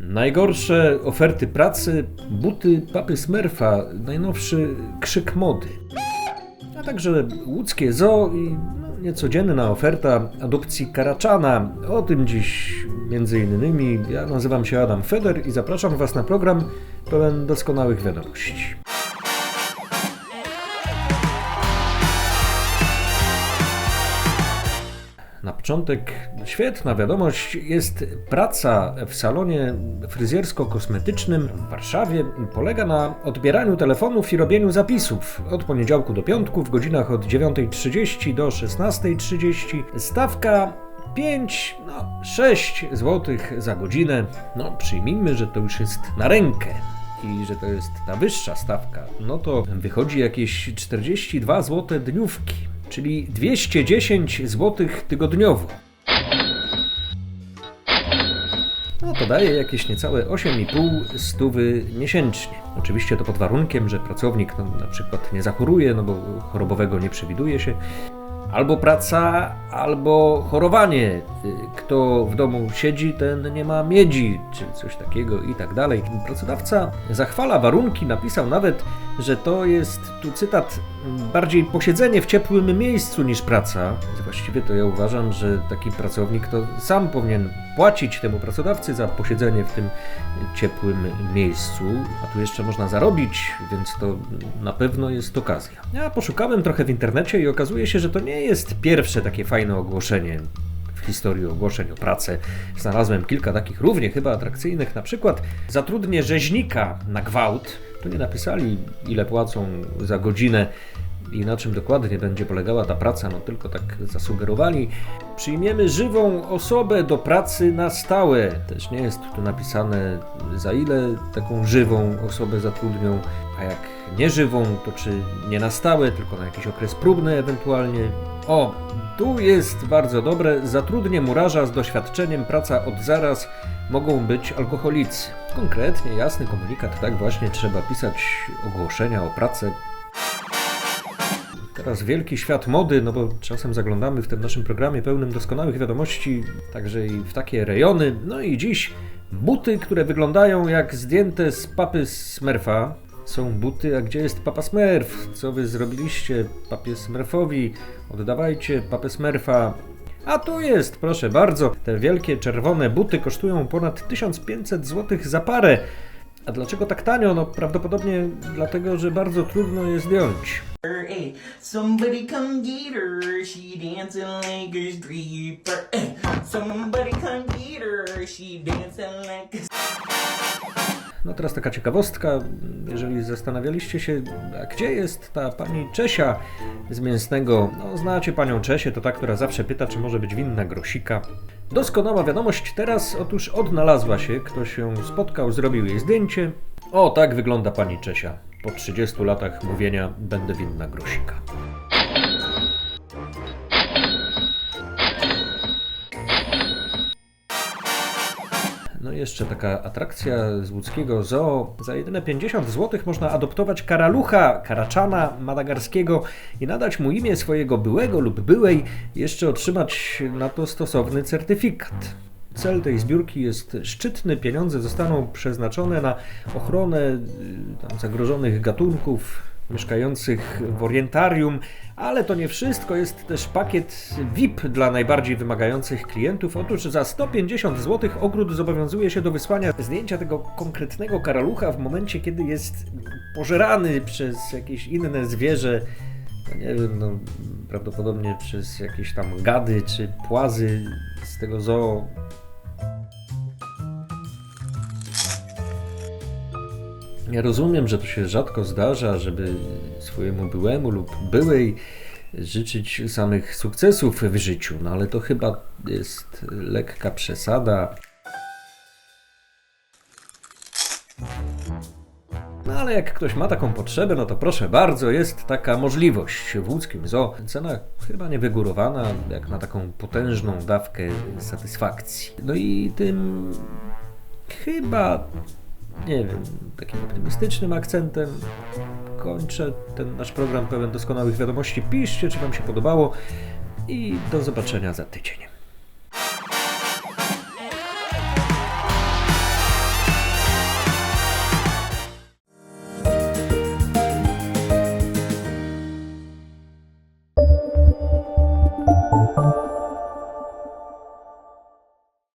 Najgorsze oferty pracy, buty papy Smurfa, najnowszy krzyk mody. A także łódzkie zoo i no, niecodzienna oferta adopcji karaczana. O tym dziś między innymi. Ja nazywam się Adam Feder i zapraszam Was na program pełen doskonałych wiadomości. Na początek świetna wiadomość jest praca w salonie fryzjersko-kosmetycznym w Warszawie. Polega na odbieraniu telefonów i robieniu zapisów od poniedziałku do piątku w godzinach od 9.30 do 16.30. Stawka 5, no 6 zł za godzinę. No przyjmijmy, że to już jest na rękę i że to jest ta wyższa stawka, no to wychodzi jakieś 42 zł dniówki, czyli 210 zł tygodniowo. No to daje jakieś niecałe 8,5 stówy miesięcznie. Oczywiście to pod warunkiem, że pracownik no, na przykład nie zachoruje, no bo chorobowego nie przewiduje się. Albo praca, albo chorowanie. Kto w domu siedzi, ten nie ma miedzi, czy coś takiego i tak dalej. Pracodawca zachwala warunki, napisał nawet, że to jest, tu cytat, bardziej posiedzenie w ciepłym miejscu niż praca. Właściwie to ja uważam, że taki pracownik to sam powinien płacić temu pracodawcy za posiedzenie w tym ciepłym miejscu, a tu jeszcze można zarobić, więc to na pewno jest okazja. Ja poszukałem trochę w internecie i okazuje się, że to nie jest pierwsze takie fajne ogłoszenie w historii ogłoszeń o pracę. Znalazłem kilka takich równie chyba atrakcyjnych, na przykład zatrudnię rzeźnika na gwałt. Tu nie napisali ile płacą za godzinę i na czym dokładnie będzie polegała ta praca, no tylko tak zasugerowali. Przyjmiemy żywą osobę do pracy na stałe. Też nie jest tu napisane za ile taką żywą osobę zatrudnią, a jak nieżywą, to czy nie na stałe, tylko na jakiś okres próbny ewentualnie. O, tu jest bardzo dobre. Zatrudnię murarza z doświadczeniem, praca od zaraz. Mogą być alkoholicy. Konkretnie, jasny komunikat, tak właśnie trzeba pisać ogłoszenia o pracę Teraz wielki świat mody, no bo czasem zaglądamy w tym naszym programie pełnym doskonałych wiadomości, także i w takie rejony. No i dziś buty, które wyglądają jak zdjęte z papy Smurfa. Są buty, a gdzie jest papa Smurf? Co wy zrobiliście papie Smurfowi? Oddawajcie papę Smurfa. A tu jest, proszę bardzo. Te wielkie czerwone buty kosztują ponad 1500 zł za parę. A dlaczego tak tanio? No prawdopodobnie dlatego, że bardzo trudno je zdjąć. Hey, No teraz taka ciekawostka, jeżeli zastanawialiście się, gdzie jest ta pani Czesia z mięsnego, no znacie panią Czesię, to ta, która zawsze pyta, czy może być winna grosika. Doskonała wiadomość teraz, otóż odnalazła się, ktoś ją spotkał, zrobił jej zdjęcie. O, tak wygląda pani Czesia. Po 30 latach mówienia będę winna grosika. No i jeszcze taka atrakcja z łódzkiego zoo. Za jedyne 50 zł można adoptować karalucha, karaczana madagarskiego i nadać mu imię swojego byłego lub byłej, jeszcze otrzymać na to stosowny certyfikat. Cel tej zbiórki jest szczytny. Pieniądze zostaną przeznaczone na ochronę y, tam, zagrożonych gatunków mieszkających w orientarium, ale to nie wszystko. Jest też pakiet VIP dla najbardziej wymagających klientów. Otóż za 150 zł ogród zobowiązuje się do wysłania zdjęcia tego konkretnego karalucha w momencie, kiedy jest pożerany przez jakieś inne zwierzę. No nie wiem, no, prawdopodobnie przez jakieś tam gady czy płazy z tego zoo. Ja rozumiem, że to się rzadko zdarza, żeby swojemu byłemu lub byłej życzyć samych sukcesów w życiu, no ale to chyba jest lekka przesada. No ale jak ktoś ma taką potrzebę, no to proszę bardzo, jest taka możliwość w łódzkim zoo. Cena chyba nie wygórowana, jak na taką potężną dawkę satysfakcji. No i tym chyba, nie wiem, takim optymistycznym akcentem kończę ten nasz program pełen doskonałych wiadomości. Piszcie, czy Wam się podobało i do zobaczenia za tydzień.